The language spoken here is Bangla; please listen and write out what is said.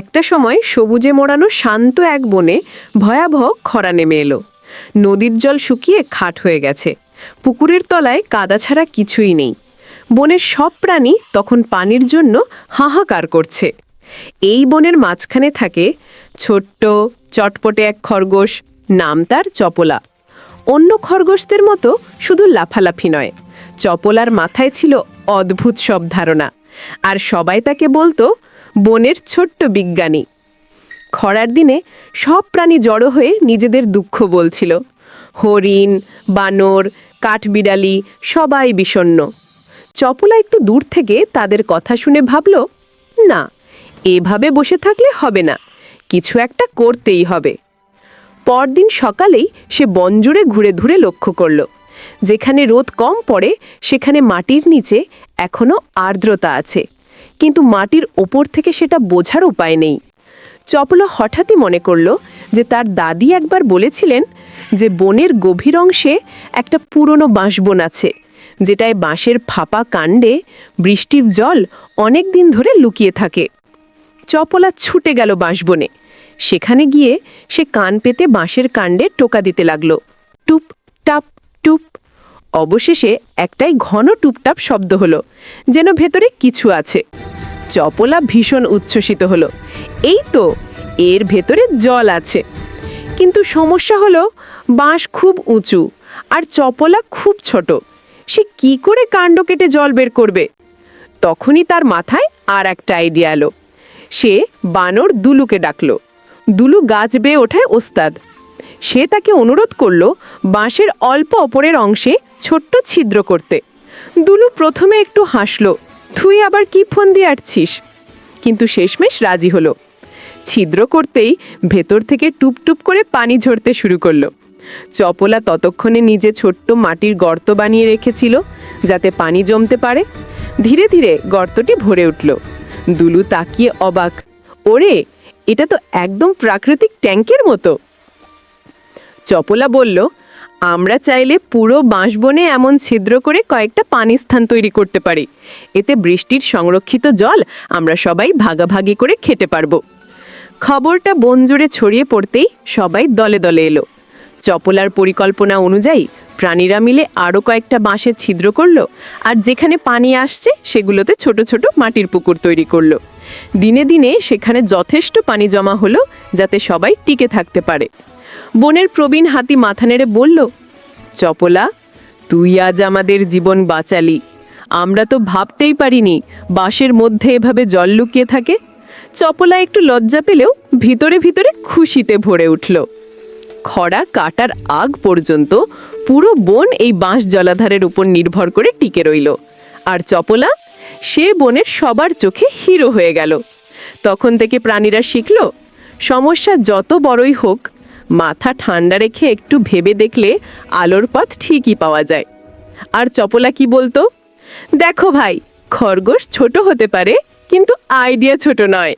একটা সময় সবুজে মোড়ানো শান্ত এক বনে ভয়াবহ খরা নেমে এলো। নদীর জল শুকিয়ে খাট হয়ে গেছে। পুকুরের তলায় কাদা ছাড়া কিছুই নেই। বনের সব প্রাণী তখন পানির জন্য হাহাকার করছে। এই বনের মাঝখানে থাকে ছোট্ট, চটপটে এক খরগোশ, নাম তার চপলা। অন্য খরগোশদের মতো শুধু লাফালাফি নয়, চপলার মাথায় ছিল অদ্ভুত সব ধারণা। আর সবাই তাকে বলতো বনের ছোট্ট বিজ্ঞানী। খরার দিনে সব প্রাণী জড়ো হয়ে নিজেদের দুঃখ বলছিল। হরিণ, বানর, কাঠবিড়ালি সবাই বিষণ্ণ। চপলা একটু দূর থেকে তাদের কথা শুনে ভাবল, না, এভাবে বসে থাকলে হবে না, কিছু একটা করতেই হবে। পরদিন সকালেই সে বনজুড়ে ঘুরে ঘুরে লক্ষ্য করল, যেখানে রোদ কম পড়ে, সেখানে মাটির নিচে এখনও আর্দ্রতা আছে। কিন্তু মাটির ওপর থেকে সেটা বোঝার উপায় নেই। চপলা হঠাৎই মনে করল যে তার দাদি একবার বলেছিলেন যে বনের গভীর অংশে একটা পুরনো বাঁশবন আছে, যেটায় বাঁশের ফাঁপা কাণ্ডে বৃষ্টির জল অনেক দিন ধরে লুকিয়ে থাকে। চপলা ছুটে গেল বাঁশবনে। সেখানে গিয়ে সে কান পেতে বাঁশের কাণ্ডে টোকা দিতে লাগল। টুপ টাপ অবশেষে একটাই ঘন টুপটাপ শব্দ হলো, যেন ভেতরে কিছু আছে। চপলা ভীষণ উচ্ছ্বসিত হলো। এই তো, এর ভেতরে জল আছে। কিন্তু সমস্যা হলো, বাঁশ খুব উঁচু আর চপলা খুব ছোট। সে কি করে কাণ্ড কেটে জল বের করবে? তখনই তার মাথায় আর একটা আইডিয়া এলো। সে বানর দুলুকে ডাকলো। দুলু গাছ বেয়ে ওঠায়, ওস্তাদ সে তাকে অনুরোধ করল বাঁশের অল্প অপরের অংশে ছোট্ট ছিদ্র করতে। দুলু প্রথমে একটু হাসলো, তুই আবার কি ফোন দিয়ে আটছিস? কিন্তু শেষমেশ রাজি হলো। ছিদ্র করতেই ভেতর থেকে টুপ টুপ করে পানি ঝরতে শুরু করল। চপলা ততক্ষণে নিজে ছোট্ট মাটির গর্ত বানিয়ে রেখেছিল যাতে পানি জমতে পারে। ধীরে ধীরে গর্তটি ভরে উঠল। দুলু তাকিয়ে অবাক, ওরে, এটা তো একদম প্রাকৃতিক ট্যাঙ্কের মতো! চপলা বলল, আমরা চাইলে পুরো বাঁশবনে এমন ছিদ্র করে কয়েকটা পানি স্থান তৈরি করতে পারি। এতে বৃষ্টির সংরক্ষিত জল আমরা সবাই ভাগাভাগি করে খেতে পারব। খবরটা বন জুড়ে ছড়িয়ে পড়তেই সবাই দলে দলে এলো। চপলার পরিকল্পনা অনুযায়ী প্রাণীরা মিলে আরও কয়েকটা বাঁশের ছিদ্র করল আর যেখানে পানি আসছে সেগুলোতে ছোট ছোট মাটির পুকুর তৈরি করল। দিনে দিনে সেখানে যথেষ্ট পানি জমা হলো যাতে সবাই টিকে থাকতে পারে। বনের প্রবীণ হাতি মাথা নেড়ে বলল, চপলা, তুই আজ আমাদের জীবন বাঁচালি। আমরা তো ভাবতেই পারিনি বাঁশের মধ্যে এভাবে জল লুকিয়ে থাকে। চপলা একটু লজ্জা পেলেও ভিতরে ভিতরে খুশিতে ভরে উঠল। খরা কাটার আগ পর্যন্ত পুরো বন এই বাঁশ জলাধারের উপর নির্ভর করে টিকে রইল। আর চপলা, সে বনের সবার চোখে হিরো হয়ে গেল। তখন থেকে প্রাণীরা শিখল, সমস্যা যত বড়ই হোক মাথা ঠান্ডা রেখে একটু ভেবে দেখলে আলোর পথ ঠিকই পাওয়া যায়। আর চপলা কি বলতো? দেখো ভাই, খরগোশ ছোট হতে পারে, কিন্তু আইডিয়া ছোট নয়।